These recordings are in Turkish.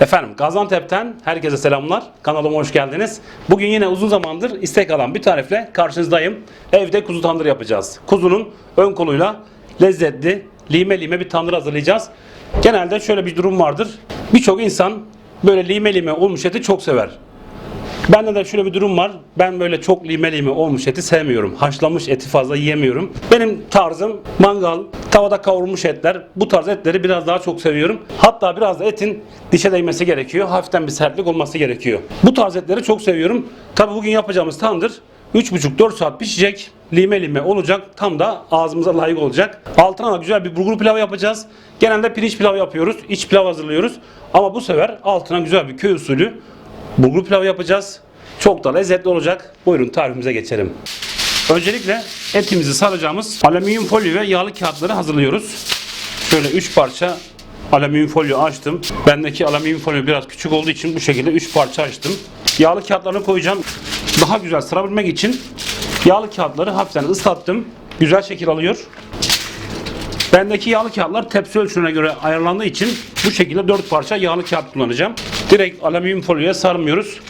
Efendim Gaziantep'ten herkese selamlar. Kanalıma hoş geldiniz. Bugün yine uzun zamandır istek alan bir tarifle karşınızdayım. Evde kuzu tandır yapacağız. Kuzunun ön koluyla lezzetli, lime lime bir tandır hazırlayacağız. Genelde şöyle bir durum vardır. Birçok insan böyle lime lime olmuş eti çok sever. Bende de şöyle bir durum var. Ben böyle çok lime lime olmuş eti sevmiyorum. Haşlanmış eti fazla yiyemiyorum. Benim tarzım mangal, tavada kavrulmuş etler. Bu tarz etleri biraz daha çok seviyorum. Hatta biraz da etin dişe değmesi gerekiyor. Hafiften bir sertlik olması gerekiyor. Bu tarz etleri çok seviyorum. Tabi bugün yapacağımız tandır 3,5-4 saat pişecek. Lime lime olacak. Tam da ağzımıza layık olacak. Altına da güzel bir bulgur pilavı yapacağız. Genelde pirinç pilavı yapıyoruz. iç pilav hazırlıyoruz. Ama bu sefer altına güzel bir köy usulü bulgur pilavı yapacağız. Çok da lezzetli olacak. Buyurun tarifimize geçelim. Öncelikle etimizi saracağımız alüminyum folyo ve yağlı kağıtları hazırlıyoruz. Şöyle 3 parça alüminyum folyo açtım. Bendeki alüminyum folyo biraz küçük olduğu için bu şekilde 3 parça açtım. Yağlı kağıtlarını koyacağım. Daha güzel sırabilmek için yağlı kağıtları hafiften ıslattım. Güzel şekil alıyor. Bendeki yağlı kağıtlar tepsi ölçüsüne göre ayarlandığı için bu şekilde 4 parça yağlı kağıt kullanacağım. Direkt alüminyum folyoya sarmıyoruz.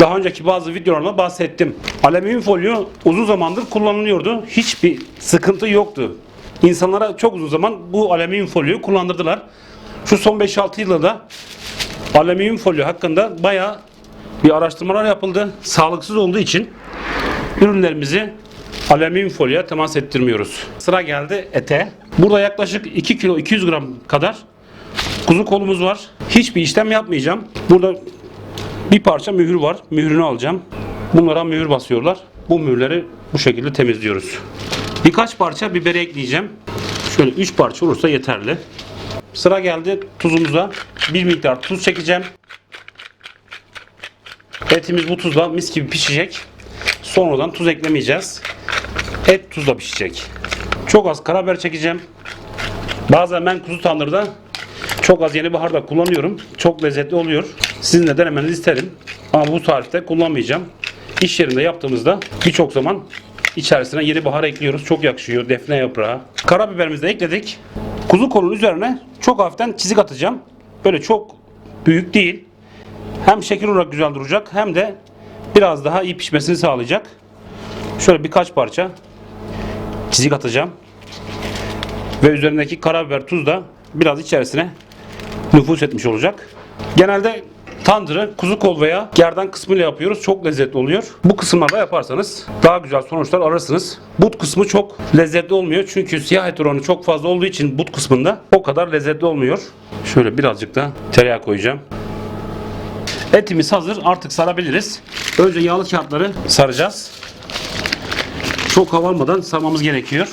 Daha önceki bazı videolarla bahsettim. Alüminyum folyo uzun zamandır kullanılıyordu. Hiçbir sıkıntı yoktu. İnsanlara çok uzun zaman bu alüminyum folyoyu kullandırdılar. Şu son 5-6 yılda da alüminyum folyo hakkında bayağı bir araştırmalar yapıldı. Sağlıksız olduğu için ürünlerimizi alüminyum folyoya temas ettirmiyoruz. Sıra geldi ete. Burada yaklaşık 2 kilo 200 gram kadar kuzu kolumuz var. Hiçbir işlem yapmayacağım. Burada bir parça mühür var. Mührünü alacağım. Bunlara mühür basıyorlar. Bu mühürleri bu şekilde temizliyoruz. Birkaç parça biberi ekleyeceğim. Şöyle 3 parça olursa yeterli. Sıra geldi tuzumuza. Bir miktar tuz çekeceğim. Etimiz bu tuzla mis gibi pişecek. Sonradan tuz eklemeyeceğiz. Et tuzla pişecek. Çok az karabiber çekeceğim. Bazen ben kuzu tandırda çok az yeni bahar da kullanıyorum. Çok lezzetli oluyor. Sizin de denemenizi isterim. Ama bu tarifte kullanmayacağım. İş yerinde yaptığımızda birçok zaman içerisine yeni bahar ekliyoruz. Çok yakışıyor. Defne yaprağı. Karabiberimizi de ekledik. Kuzu kolunun üzerine çok hafiften çizik atacağım. Böyle çok büyük değil. Hem şekil olarak güzel duracak hem de biraz daha iyi pişmesini sağlayacak. Şöyle birkaç parça çizik atacağım. Ve üzerindeki karabiber tuz da biraz içerisine nüfus etmiş olacak. Genelde tandırı kuzu kol veya gerdan kısmıyla yapıyoruz. Çok lezzetli oluyor. Bu kısımlarda yaparsanız daha güzel sonuçlar alırsınız. But kısmı çok lezzetli olmuyor. Çünkü siyah et oranı çok fazla olduğu için but kısmında o kadar lezzetli olmuyor. Şöyle birazcık da tereyağı koyacağım. Etimiz hazır. Artık sarabiliriz. Önce yağlı kağıtları saracağız. Çok hava sarmamız gerekiyor.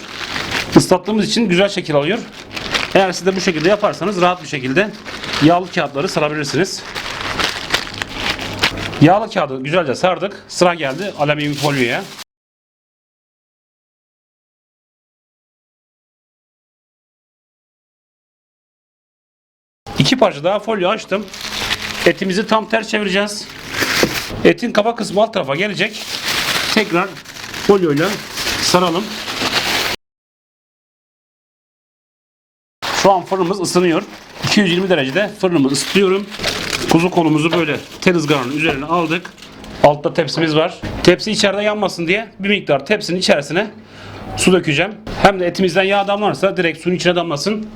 Islattığımız için güzel şekil alıyor. Eğer siz de bu şekilde yaparsanız rahat bir şekilde yağlı kağıtları sarabilirsiniz. Yağlı kağıdı güzelce sardık. Sıra geldi alüminyum folyoya. İki parça daha folyo açtım. Etimizi tam ters çevireceğiz. Etin kafa kısmı alt tarafa gelecek. Tekrar folyoyla saralım. Şu an fırınımız ısınıyor. 220 derecede fırınımı ısıtıyorum. Kuzu kolumuzu böyle tel üzerine aldık. Altta tepsimiz var. Tepsi içeride yanmasın diye bir miktar tepsinin içerisine su dökeceğim. Hem de etimizden yağ damlarsa direkt suyun içine damlasın.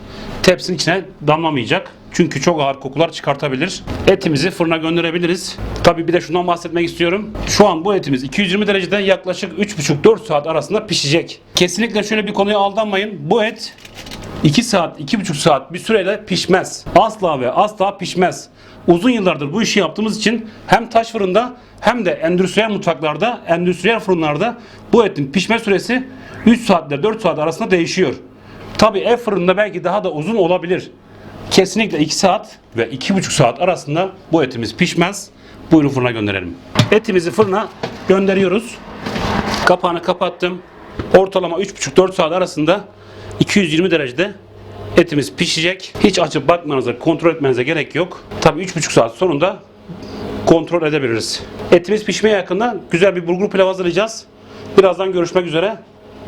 Tepsinin içine damlamayacak. Çünkü çok ağır kokular çıkartabilir. Etimizi fırına gönderebiliriz. Tabi bir de şundan bahsetmek istiyorum. Şu an bu etimiz 220 derecede yaklaşık 3,5-4 saat arasında pişecek. Kesinlikle şöyle bir konuya aldanmayın. Bu et 2 saat, 2,5 saat bir süreyle pişmez. Asla ve asla pişmez. Uzun yıllardır bu işi yaptığımız için hem taş fırında hem de endüstriyel mutfaklarda, endüstriyel fırınlarda bu etin pişme süresi 3 saatle 4 saat arasında değişiyor. Tabi ev fırında belki daha da uzun olabilir. Kesinlikle 2 saat ve 2,5 saat arasında bu etimiz pişmez. Buyurun fırına gönderelim. Etimizi fırına gönderiyoruz. Kapağını kapattım. Ortalama 3,5-4 saat arasında 220 derecede etimiz pişecek. Hiç açıp bakmanıza, kontrol etmenize gerek yok. Tabii 3,5 saat sonunda kontrol edebiliriz. Etimiz pişmeye yakında güzel bir bulgur pilav hazırlayacağız. Birazdan görüşmek üzere.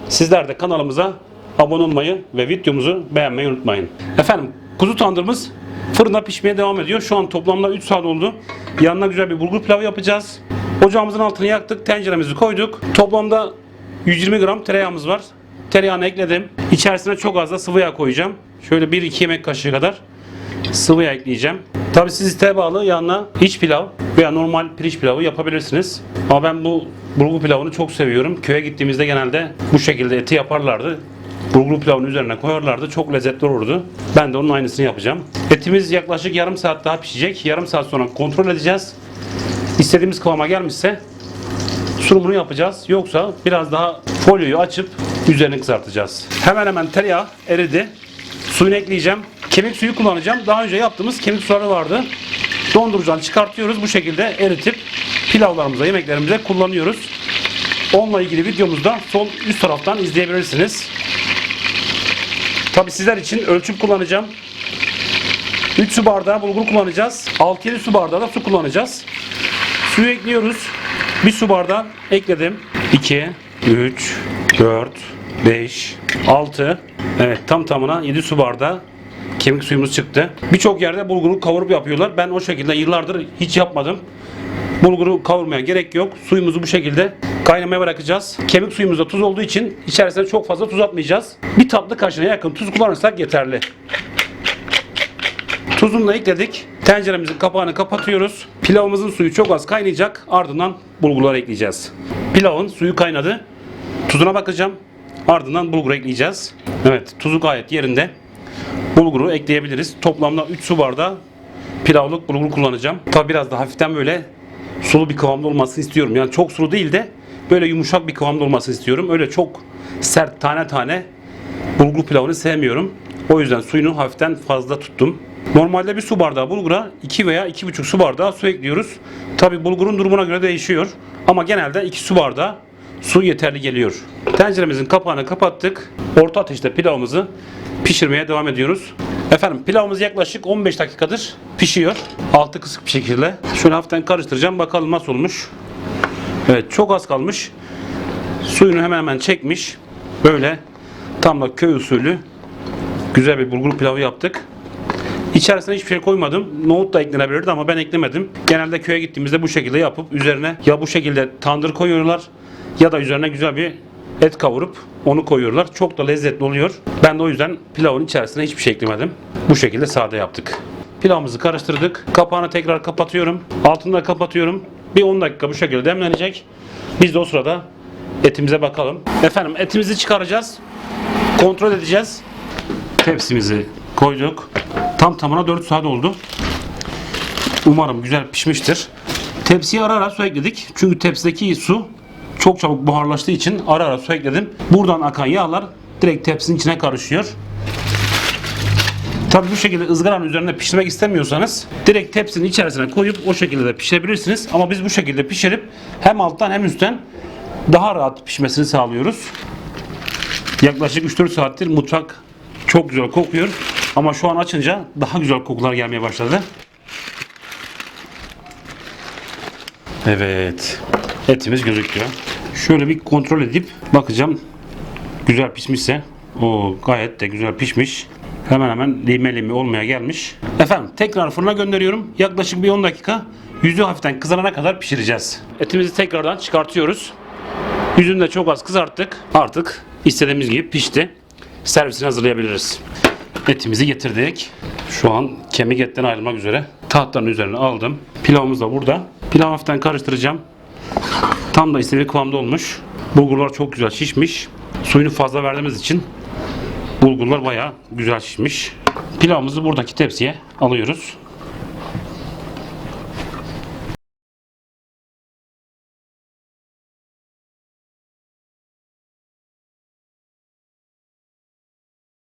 Sizler de kanalımıza abone olmayı ve videomuzu beğenmeyi unutmayın. Efendim kuzu tandırımız Fırında pişmeye devam ediyor. Şu an toplamda 3 saat oldu. Yanına güzel bir bulgur pilavı yapacağız. Ocağımızın altını yaktık. Tenceremizi koyduk. Toplamda 120 gram tereyağımız var. Tereyağını ekledim. İçerisine çok az da sıvı yağ koyacağım. Şöyle 1-2 yemek kaşığı kadar sıvı yağ ekleyeceğim. Tabi siz isteğe bağlı yanına iç pilav veya normal pirinç pilavı yapabilirsiniz. Ama ben bu bulgur pilavını çok seviyorum. Köye gittiğimizde genelde bu şekilde eti yaparlardı. Bulgur pilavın üzerine koyarlardı. Çok lezzetli olurdu. Ben de onun aynısını yapacağım. Etimiz yaklaşık yarım saat daha pişecek. Yarım saat sonra kontrol edeceğiz. İstediğimiz kıvama gelmişse sunumunu yapacağız. Yoksa biraz daha folyoyu açıp üzerini kızartacağız. Hemen hemen tereyağı eridi. Suyunu ekleyeceğim. Kemik suyu kullanacağım. Daha önce yaptığımız kemik suları vardı. Dondurucudan çıkartıyoruz. Bu şekilde eritip pilavlarımıza, yemeklerimize kullanıyoruz. Onunla ilgili videomuzda sol üst taraftan izleyebilirsiniz. Tabi sizler için ölçüp kullanacağım. 3 su bardağı bulgur kullanacağız. 6-7 su bardağı da su kullanacağız. Suyu ekliyoruz. 1 su bardağı ekledim. 2, 3, 4, 5, 6. Evet tam tamına 7 su bardağı kemik suyumuz çıktı. Birçok yerde bulguru kavurup yapıyorlar. Ben o şekilde yıllardır hiç yapmadım. Bulguru kavurmaya gerek yok. Suyumuzu bu şekilde kaynamaya bırakacağız. Kemik suyumuzda tuz olduğu için içerisine çok fazla tuz atmayacağız. Bir tatlı kaşığına yakın tuz kullanırsak yeterli. Tuzunu da ekledik. Tenceremizin kapağını kapatıyoruz. Pilavımızın suyu çok az kaynayacak. Ardından bulgurları ekleyeceğiz. Pilavın suyu kaynadı. Tuzuna bakacağım. Ardından bulgur ekleyeceğiz. Evet tuzu gayet yerinde. Bulguru ekleyebiliriz. Toplamda 3 su bardağı pilavlık bulgur kullanacağım. Tabi biraz da hafiften böyle sulu bir kıvamda olmasını istiyorum. Yani çok sulu değil de böyle yumuşak bir kıvamda olmasını istiyorum. Öyle çok sert tane tane bulgur pilavını sevmiyorum. O yüzden suyunu hafiften fazla tuttum. Normalde bir su bardağı bulgura 2 veya 2,5 su bardağı su ekliyoruz. Tabi bulgurun durumuna göre değişiyor. Ama genelde 2 su bardağı su yeterli geliyor. Tenceremizin kapağını kapattık. Orta ateşte pilavımızı pişirmeye devam ediyoruz. Efendim pilavımız yaklaşık 15 dakikadır pişiyor. Altı kısık bir şekilde. Şöyle hafiften karıştıracağım. Bakalım nasıl olmuş. Evet çok az kalmış. Suyunu hemen hemen çekmiş. Böyle tam da köy usulü güzel bir bulgur pilavı yaptık. İçerisine hiçbir şey koymadım. Nohut da eklenebilirdi ama ben eklemedim. Genelde köye gittiğimizde bu şekilde yapıp üzerine ya bu şekilde tandır koyuyorlar ya da üzerine güzel bir et kavurup onu koyuyorlar. Çok da lezzetli oluyor. Ben de o yüzden pilavın içerisine hiçbir şey eklemedim. Bu şekilde sade yaptık. Pilavımızı karıştırdık. Kapağını tekrar kapatıyorum. Altını da kapatıyorum. Bir 10 dakika bu şekilde demlenecek. Biz de o sırada etimize bakalım. Efendim etimizi çıkaracağız. Kontrol edeceğiz. Tepsimizi koyduk. Tam tamına 4 saat oldu. Umarım güzel pişmiştir. Tepsiye ara ara su ekledik. Çünkü tepsideki su çok çabuk buharlaştığı için ara ara su ekledim. Buradan akan yağlar direkt tepsinin içine karışıyor. Tabi bu şekilde ızgaranın üzerinde pişirmek istemiyorsanız direkt tepsinin içerisine koyup o şekilde de pişirebilirsiniz. Ama biz bu şekilde pişirip hem alttan hem üstten daha rahat pişmesini sağlıyoruz. Yaklaşık 3-4 saattir mutfak çok güzel kokuyor. Ama şu an açınca daha güzel kokular gelmeye başladı. Evet. Etimiz gözüküyor. Şöyle bir kontrol edip bakacağım. Güzel pişmişse. O gayet de güzel pişmiş. Hemen hemen lime lime olmaya gelmiş. Efendim tekrar fırına gönderiyorum. Yaklaşık bir 10 dakika yüzü hafiften kızarana kadar pişireceğiz. Etimizi tekrardan çıkartıyoruz. Yüzünü de çok az kızarttık. Artık istediğimiz gibi pişti. Servisini hazırlayabiliriz. Etimizi getirdik. Şu an kemik etten ayrılmak üzere. Tahtanın üzerine aldım. Pilavımız da burada. Pilavı hafiften karıştıracağım. Tam da istediği kıvamda olmuş. Bulgurlar çok güzel şişmiş. Suyunu fazla verdiğimiz için bulgurlar bayağı güzel şişmiş. Pilavımızı buradaki tepsiye alıyoruz.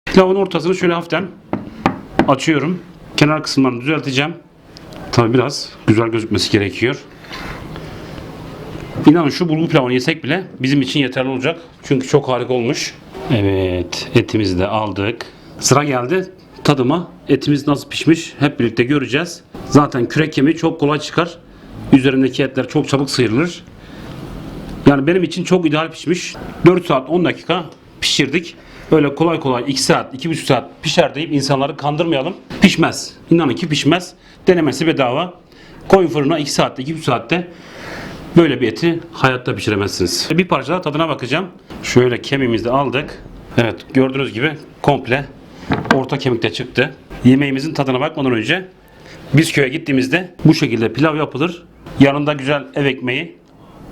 Pilavın ortasını şöyle hafiften açıyorum. Kenar kısımlarını düzelteceğim. Tabi biraz güzel gözükmesi gerekiyor. İnanın şu bulgur pilavını yesek bile bizim için yeterli olacak. Çünkü çok harika olmuş. Evet etimizi de aldık. Sıra geldi tadıma. Etimiz nasıl pişmiş hep birlikte göreceğiz. Zaten kürek kemiği çok kolay çıkar. Üzerindeki etler çok çabuk sıyrılır. Yani benim için çok ideal pişmiş. 4 saat 10 dakika pişirdik. öyle kolay kolay 2 saat, 2,5 saat pişer deyip insanları kandırmayalım. Pişmez. İnanın ki pişmez. Denemesi bedava. Koyun fırına 2 saatte, 2,5 saatte böyle bir eti hayatta pişiremezsiniz. Bir parça daha tadına bakacağım. Şöyle kemiğimizi aldık. Evet gördüğünüz gibi komple orta kemikte çıktı. Yemeğimizin tadına bakmadan önce biz köye gittiğimizde bu şekilde pilav yapılır. Yanında güzel ev ekmeği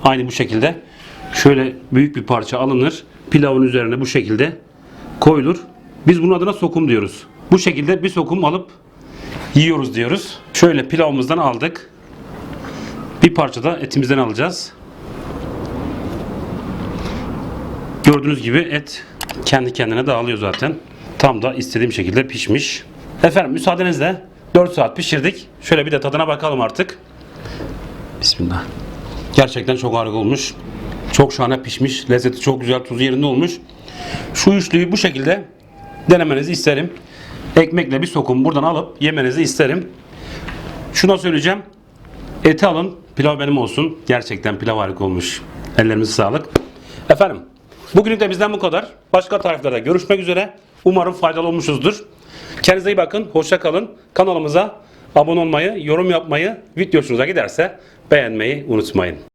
aynı bu şekilde şöyle büyük bir parça alınır. Pilavın üzerine bu şekilde koyulur. Biz bunun adına sokum diyoruz. Bu şekilde bir sokum alıp yiyoruz diyoruz. Şöyle pilavımızdan aldık. Bir parça da etimizden alacağız. Gördüğünüz gibi et kendi kendine dağılıyor zaten. Tam da istediğim şekilde pişmiş. Efendim müsaadenizle 4 saat pişirdik. Şöyle bir de tadına bakalım artık. Bismillah. Gerçekten çok harika olmuş. Çok şahane pişmiş. Lezzeti çok güzel, tuzu yerinde olmuş. Şu üçlüyü bu şekilde denemenizi isterim. Ekmekle bir sokum buradan alıp yemenizi isterim. Şuna söyleyeceğim. Eti alın, pilav benim olsun. Gerçekten pilav harika olmuş. Ellerinize sağlık. Efendim, bugünlük de bizden bu kadar. Başka tariflerde görüşmek üzere. Umarım faydalı olmuşuzdur. Kendinize iyi bakın, hoşça kalın. Kanalımıza abone olmayı, yorum yapmayı, video hoşunuza giderse beğenmeyi unutmayın.